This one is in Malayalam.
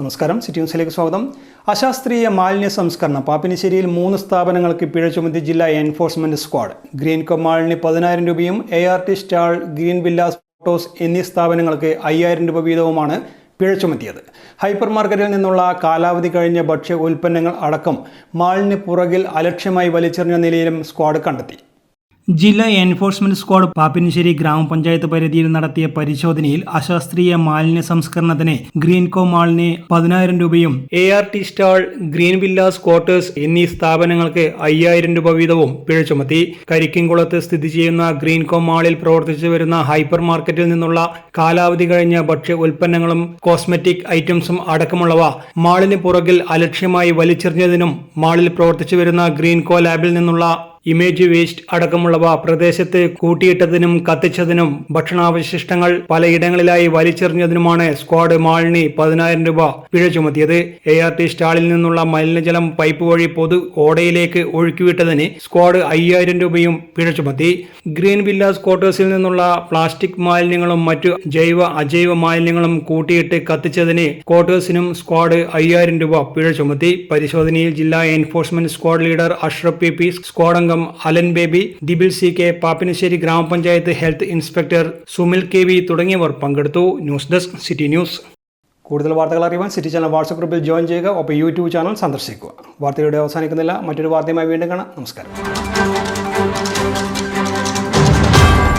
നമസ്കാരം. സിറ്റി ന്യൂസിലേക്ക് സ്വാഗതം. അശാസ്ത്രീയ മാലിന്യ സംസ്കരണം. പാപ്പിനിശ്ശേരിയിൽ മൂന്ന് സ്ഥാപനങ്ങൾക്ക് പിഴ ചുമത്തി ജില്ലാ എൻഫോഴ്സ്മെന്റ് സ്ക്വാഡ്. ഗ്രീൻ കോ മാലിന്യ പതിനായിരം രൂപയും A R T stall green villas photos എന്നീ സ്ഥാപനങ്ങൾക്ക് അയ്യായിരം രൂപ വീതവുമാണ് പിഴ ചുമത്തിയത്. ഹൈപ്പർ മാർക്കറ്റിൽ നിന്നുള്ള കാലാവധി കഴിഞ്ഞ ഭക്ഷ്യ ഉൽപ്പന്നങ്ങൾ അടക്കം മാലിന്യ പുറകിൽ അലക്ഷ്യമായി വലിച്ചെറിഞ്ഞ നിലയിലും സ്ക്വാഡ് കണ്ടെത്തി. ജില്ലാ എൻഫോഴ്സ്മെന്റ് സ്ക്വാഡ് പാപ്പിനിശ്ശേരി ഗ്രാമപഞ്ചായത്ത് പരിധിയിൽ നടത്തിയ പരിശോധനയിൽ അശാസ്ത്രീയ മാലിന്യ സംസ്കരണത്തിന് ഗ്രീൻകോ മാളിന് പതിനായിരം രൂപയും A R T stall green villas quarters എന്നീ സ്ഥാപനങ്ങൾക്ക് അയ്യായിരം രൂപ വീതവും പിഴ ചുമത്തി. കരിക്കിൻകുളത്ത് സ്ഥിതി ചെയ്യുന്ന ഗ്രീൻകോ മാളിൽ പ്രവർത്തിച്ചു വരുന്ന ഹൈപ്പർ മാർക്കറ്റിൽ നിന്നുള്ള കാലാവധി കഴിഞ്ഞ ഭക്ഷ്യ ഉൽപ്പന്നങ്ങളും കോസ്മെറ്റിക് ഐറ്റംസും അടക്കമുള്ളവ മാളിന് പുറകിൽ അലക്ഷ്യമായി വലിച്ചെറിഞ്ഞതിനും മാളിൽ പ്രവർത്തിച്ചു വരുന്ന ഗ്രീൻകോ ലാബിൽ നിന്നുള്ള ഇമേജ് വേസ്റ്റ് അടക്കമുള്ളവ പ്രദേശത്ത് കൂട്ടിയിട്ടതിനും കത്തിച്ചതിനും ഭക്ഷണാവശിഷ്ടങ്ങൾ പലയിടങ്ങളിലായി വലിച്ചെറിഞ്ഞതിനുമാണ് സ്ക്വാഡ് മാളിനി പതിനായിരം രൂപ പിഴ ചുമത്തിയത്. എ ആർ ടി സ്റ്റാളിൽ നിന്നുള്ള മലിനജലം പൈപ്പ് വഴി പൊതു ഓടയിലേക്ക് ഒഴുക്കിവിട്ടതിന് സ്ക്വാഡ് അയ്യായിരം രൂപയും പിഴ ചുമത്തി. ഗ്രീൻ വില്ലാസ് ക്വാർട്ടേഴ്സിൽ നിന്നുള്ള പ്ലാസ്റ്റിക് മാലിന്യങ്ങളും മറ്റു ജൈവ അജൈവ മാലിന്യങ്ങളും കൂട്ടിയിട്ട് കത്തിച്ചതിന് ക്വാർട്ടേഴ്സിനും സ്ക്വാഡ് അയ്യായിരം രൂപ പിഴ ചുമത്തി. പരിശോധനയിൽ ജില്ലാ enforcement squad leader Ashraf P P squad അംഗം Allen Baby ഡിബിൾ C K Pappinisseri ഗ്രാമപഞ്ചായത്ത് health inspector Sumil K V തുടങ്ങിയവർ പങ്കെടുത്തു. News desk city news. കൂടുതൽ വാർത്തകൾ അറിയുവാൻ സിറ്റി ചാനൽ വാട്സ്ആപ്പ് ഗ്രൂപ്പിൽ ജോയിൻ ചെയ്യുക. ഒപ്പം യൂട്യൂബ് ചാനൽ സന്ദർശിക്കുക. വാർത്തയുടെ അവസാനിക്കുന്നില്ല. മറ്റൊരു വാർത്തയുമായി വീണ്ടും കാണാം. നമസ്കാരം.